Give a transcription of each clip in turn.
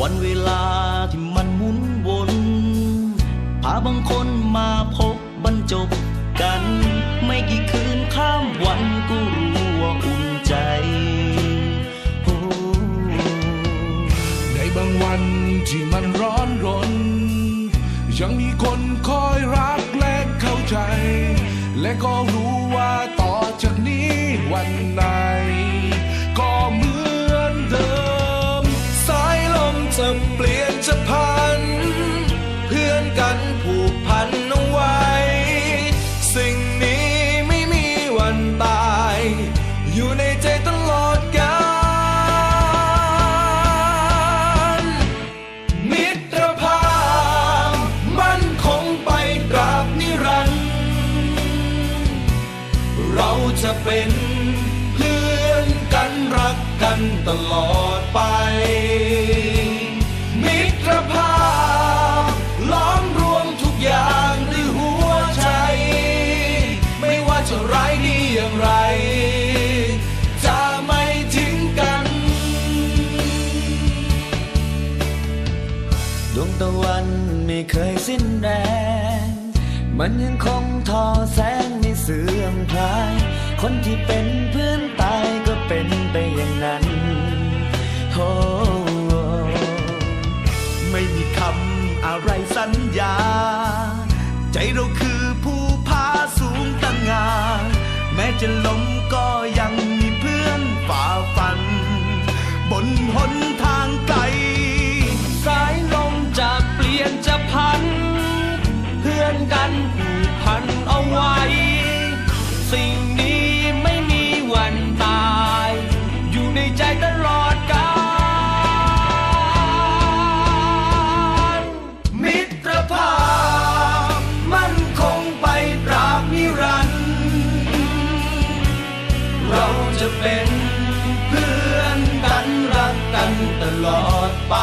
วันเวลาที่มันหมุนวนพาบางคนมาพบบรรจบกัน ไม่กี่คืนข้ามวันก็รู้ว่าอุ่นใจโอ้ในบางวันที่มันร้อนรน ยังมีคนคอยรักและเข้าใจ และก็รู้ว่าต่อจากนี้วันไหน จะเป็นเพื่อนกันรักกันตลอดไป มิตรภาพล้อมรวมทุกอย่างด้วยหัวใจ ไม่ว่าจะร้ายดีอย่างไร จะไม่ทิ้งกัน ดวงตะวันไม่เคยสิ้นแรง มันยังคงทอแสงไม่เสื่อมคลาย คนที่เป็นเพื่อนตายก็เป็นไปอย่างนั้นโอ้ไม่มีคำอะไรสัญญา ใจเราคือผู้พาสูงตั้งงาน แม้จะล้มก็ยังมีเพื่อนฝ่าฟัน บนหนทางไกล สายลมจะเปลี่ยนจะพัน เพื่อนกันผูกพันเอาไว้ สิ่งนี้ไม่มีวันตาย อยู่ในใจตลอดกาลมิตรภาพมันคงไปตราบนิรันดร์เราจะเป็นเพื่อนกันรักกันตลอดไป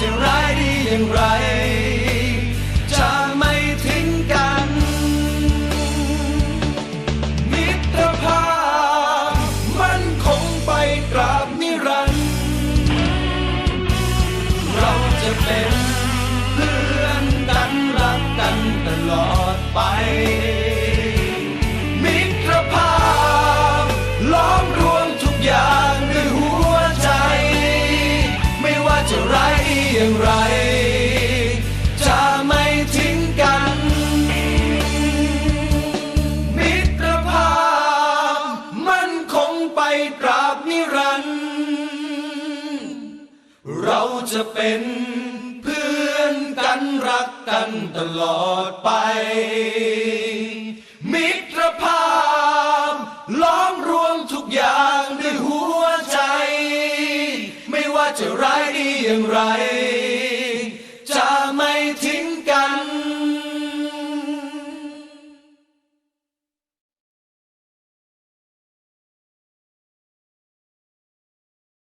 จะร้ายดีอย่างไร อย่างไร จะไม่ทิ้งกัน มิตรภาพมันคงไปตราบนิรันดร์เราจะเป็นเพื่อนกันรักกันตลอดไป มิตรภาพล้อมรวมทุกอย่างด้วยหัวใจ ไม่ว่าจะร้ายดีอย่างไร